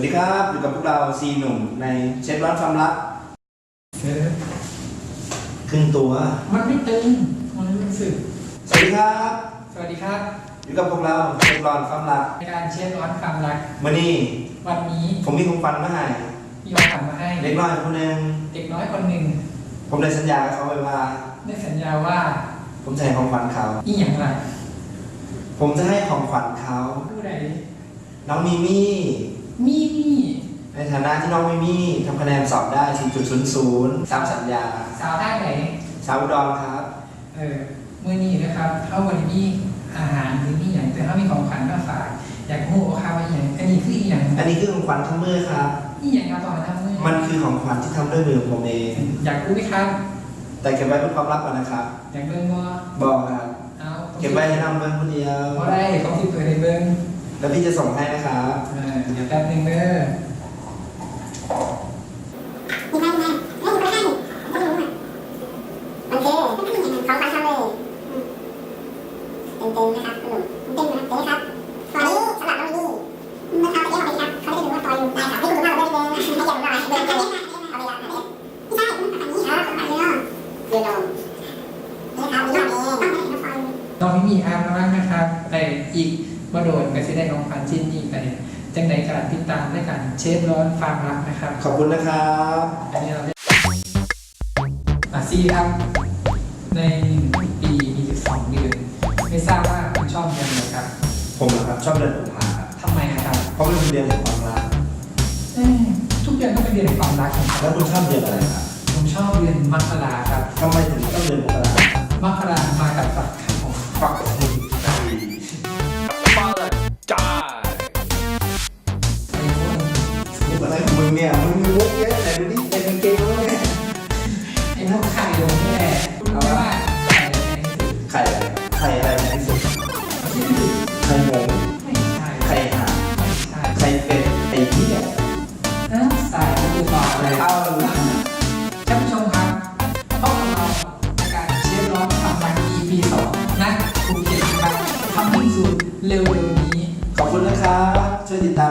วัสดีครับ อยู่กับพวกเราซีหนุ่มในเช็ดร้อนความรักเออครึ่งตัว มันไม่ตึงมันไม่รู้สึก สวัสดีครับ สวัสดีครับ อยู่กับพวกเราเช็ดร้อนความรักในการเช็ดร้อนความรักมื่อนี้วันนี้ผมมีของขวัญมาให้มีของขวัญมาให้เล็กน้อยคนหนึ่งเด็กน้อยคนหนึ่งผมได้สัญญากับเขาไว้ว่าได้สัญญาว่า ผมจะให้ของขวัญเขาอีหยังไรผมจะให้ของขวัญเขาผู้ใดน้องมิมี่ มีมี่ในฐานะที่น้องมิมี่ทำคะแนนสอบได้ 4.00 ตามสัญญา สาวท่าไหนชาวอุดรครับ เออมื่อนี้นะครับเข้าวันนี้มีอาหารหรือมีอย่างแต่ถ้ามีของขวัญมาฝากอยากรู้ว่าข้าวว่าอหย่างอันนี้คืออีหยังอันนี้คือของขวัญทั้งมือครับอีหยังครับตอนทำมือมันคือของขวัญที่ทำด้วยมือผมเอง อยากรู้ไหมครับ แต่เก็บไว้เป็นความลับก่อนนะครับ อยากเบิ่งว่าบอกครับ เอาเก็บไว้ให้น้องเบิ้งคนเดียวเพราะได้เขาที่เปิดให้เบิ่ง แล้วพี่จะส่งให้นะครับเออเดี๋ยวแป๊บนึงเด้อมีไหมมีไหมไม่มีคนให้ไม่รู้อะโอเคของขวัญทำเลยเต็มเต็มๆนะครับคุณหนุ่มเต็มนะครับเต็มครับตอนนี้สำหรับน้องนี่มันเอาไปเลี้ยงเอาไปครับเขาจะดูว่าตอนได้ค่ะให้คุณพ่อเราได้เดินให้อย่างไรเดินกันเล่นเอาไปละไม่ใช่มันแบบนี้เออแบบนี้เนาะเรียนลงนี่ครับนี่เองต้องให้น้องฟอยน้องไม่มีอาร์มมากนะครับแต่อีก มาโดนก็จะได้ของขวัญชิ้นนี้ไปจังใดการติดตามด้วยกันเชฟร้อนฟาร์มรักนะครับขอบคุณนะครับอันนี้เราได้อะซีครับในปีมี12เดือนไม่ทราบว่าคุณชอบเดือนไหนครับ ผมนะครับชอบเดินผมพาครับทำไมนะครับเพราะมันเป็นเดือนแห่งความรักเอ้ยทุกเดือนก็เป็นเดือนแห่งความรักของแล้วคุณชอบเดือนอะไรครับผมชอบเดือนมกราครับทำไมถึงต้องเดือนมกรามกรามากับฝักค มึงเนี่ยมึงมีมุกเยอะแต่ดูดิเป็นกางเกงแล้วเนี่ยไอ้พวกไข่ลงนี่แหละเอาว่าไข่อะไรไข่อะไรไข่อะไรแพงที่สุดไข่หมูไม่ใช่ไข่ห่าไม่ใช่ไข่เป็ดไข่เหี้ยน้ำใสแล้วดูต่อเลยเอาท่านผู้ชมครับพบกับเราในการเชียร์ร้อนความรัก EP 2นะภูเก็ตครับทำให้สุดเร็วๆนี้ขอบคุณนะครับช่วยติดตาม